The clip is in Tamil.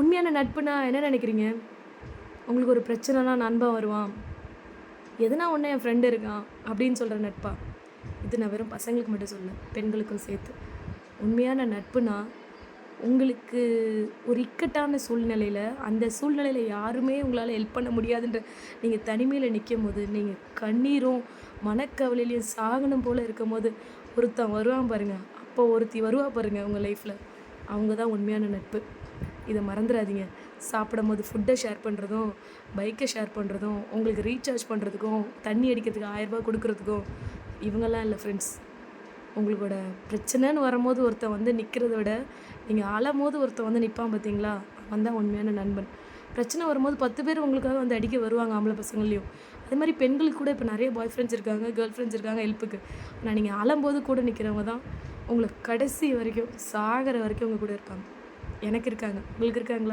உண்மையான நட்புனா என்ன நினைக்கிறீங்க? உங்களுக்கு ஒரு பிரச்சனைனா நண்பன் வருவான். எதுனா ஒன்று என் ஃப்ரெண்டு இருக்கான் அப்படின்னு சொல்கிற நட்பா? இது நான் வெறும் பசங்களுக்கு மட்டும் சொல்ல பெண்களுக்கும் சேர்த்து. உண்மையான நட்புனா உங்களுக்கு ஒரு இக்கட்டான சூழ்நிலையில் அந்த சூழ்நிலையில் யாருமே உங்களால் ஹெல்ப் பண்ண முடியாதுன்ற நீங்கள் தனிமையில் நிற்கும் போது நீங்கள் கண்ணீரும் மனக்கவலையிலையும் சாகனம் போல் இருக்கும் போது ஒருத்தன் வருவான் பாருங்கள் அப்போ ஒருத்தி வருவா பாருங்கள் உங்கள் லைஃப்பில் அவங்க தான் உண்மையான நட்பு. இதை மறந்துடாதீங்க. சாப்பிடும் போது ஃபுட்டை ஷேர் பண்ணுறதும் பைக்கை ஷேர் பண்ணுறதும் உங்களுக்கு ரீசார்ஜ் பண்ணுறதுக்கும் தண்ணி அடிக்கிறதுக்கு ஆயரரூபா கொடுக்குறதுக்கும் இவங்கெல்லாம் இல்லை ஃப்ரெண்ட்ஸ் உங்களோட பிரச்சனைன்னு வரும்போது ஒருத்தன் வந்து நிற்கிறத விட நீங்கள் அழும் போது ஒருத்தன் வந்து நிற்பான் பார்த்தீங்களா? அவன் தான் உண்மையான நண்பன். பிரச்சனை வரும்போது பத்து பேர் உங்களுக்காக வந்து அடிக்க வருவாங்க ஆம்பளை பசங்களையும் அதே மாதிரி பெண்களுக்கு கூட இப்போ நிறைய பாய் ஃப்ரெண்ட்ஸ் இருக்காங்க கேர்ள் ஃப்ரெண்ட்ஸ் இருக்காங்க ஹெல்ப்புக்கு ஆனால் நீங்கள் அழும்போது கூட நிற்கிறவங்க தான் உங்களுக்கு கடைசி வரைக்கும் சாகிற வரைக்கும் உங்கள் கூட இருப்பாங்க. எனக்கு இருக்காங்க. உங்களுக்கு இருக்காங்களா?